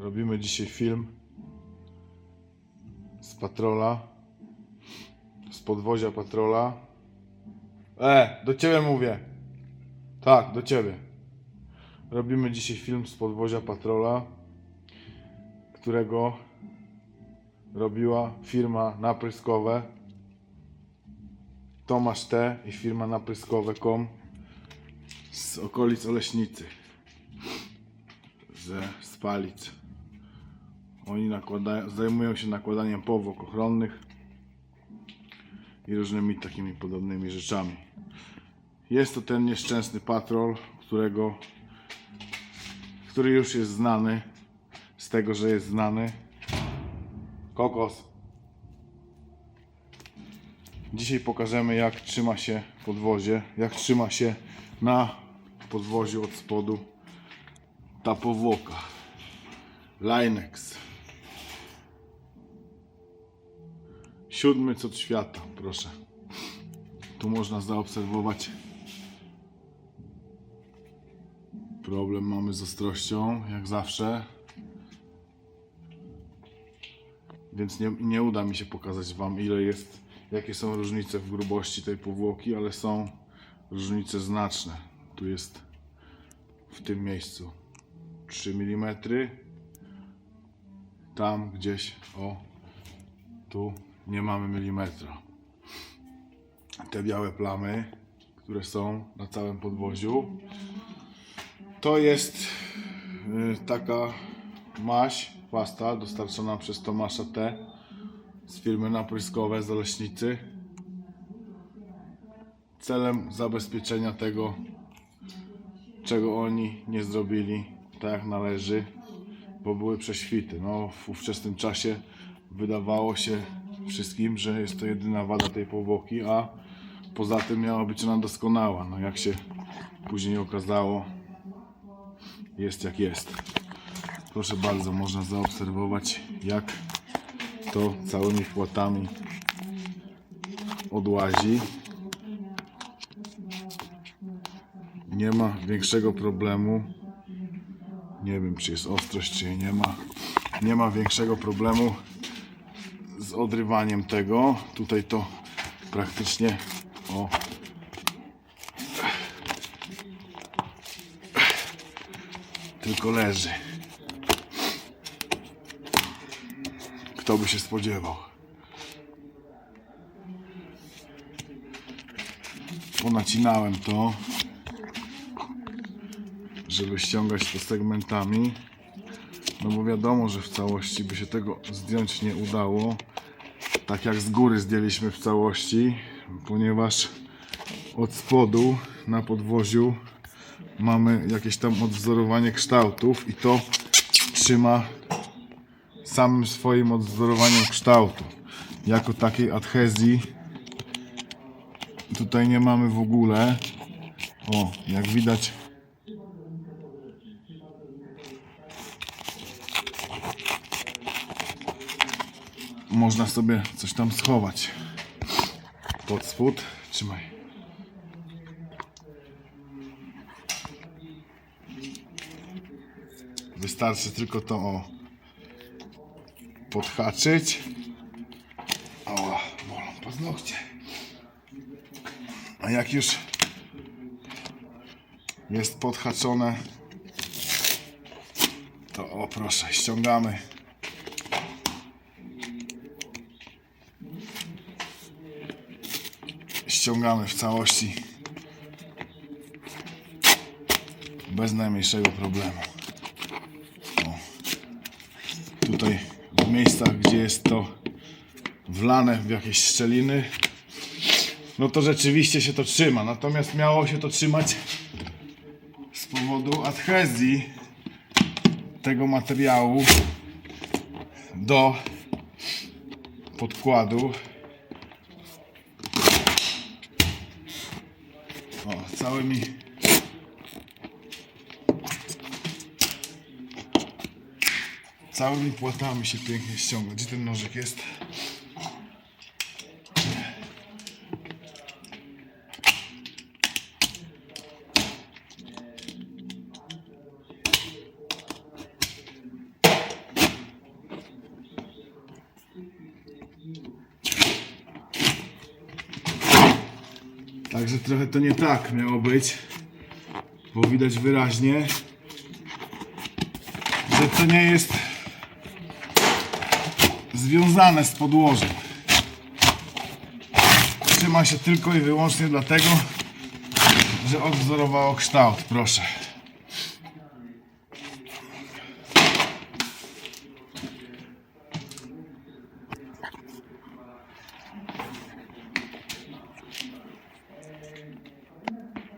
Robimy dzisiaj film z patrola, z podwozia patrola. E, do ciebie mówię. Tak, do ciebie. Robimy dzisiaj film z podwozia patrola, którego robiła firma napryskowe Tomasz T i firma napryskowe.com z okolic Oleśnicy ze Spalic. Oni nakładają, zajmują się nakładaniem powłok ochronnych i różnymi takimi podobnymi rzeczami. Jest to ten nieszczęsny patrol, którego, który już jest znany z tego, że jest znany. Kokos. Dzisiaj pokażemy jak trzyma się podwozie, jak trzyma się na podwoziu od spodu ta powłoka. Linex. Siódmy cud świata, proszę. Tu można zaobserwować problem mamy z ostrością, jak zawsze. Więc nie, nie uda mi się pokazać Wam ile jest, jakie są różnice w grubości tej powłoki, ale są różnice znaczne. Tu jest w tym miejscu 3 mm. Tam gdzieś, o, tu nie mamy milimetra. Te białe plamy, które są na całym podwoziu, to jest y, taka maź, pasta dostarczona przez Tomasza T z firmy Napryskowe z Oleśnicy celem zabezpieczenia tego, czego oni nie zrobili tak jak należy, bo były prześwity. No, w ówczesnym czasie wydawało się wszystkim, że jest to jedyna wada tej powłoki, a poza tym miała być ona doskonała. No, jak się później okazało, jest jak jest. Proszę bardzo, można zaobserwować, jak to całymi płatami odłazi. Nie ma większego problemu. Nie wiem, czy jest ostrość, czy jej nie ma. Nie ma większego problemu z odrywaniem tego. Tutaj to praktycznie o tylko leży. Kto by się spodziewał? Ponacinałem to, żeby ściągać to segmentami. No bo wiadomo, że w całości by się tego zdjąć nie udało. Tak jak z góry zdjęliśmy w całości, ponieważ od spodu na podwoziu mamy jakieś tam odwzorowanie kształtów i to trzyma samym swoim odwzorowaniem kształtu. Jako takiej adhezji tutaj nie mamy w ogóle. O, jak widać można sobie coś tam schować pod spód. Trzymaj. Wystarczy tylko to o podhaczyć. O, bolą paznokcie. A jak już jest podhaczone, to o proszę, ściągamy. Ściągamy w całości bez najmniejszego problemu. O. Tutaj w miejscach, gdzie jest to wlane w jakieś szczeliny, no to rzeczywiście się to trzyma. Natomiast miało się to trzymać z powodu adhezji tego materiału do podkładu. O, całymi całymi płatami się pięknie ściąga. Gdzie ten nożyk jest? Także trochę to nie tak miało być, bo widać wyraźnie, że to nie jest związane z podłożem. Trzyma się tylko i wyłącznie dlatego, że odwzorowało kształt, proszę.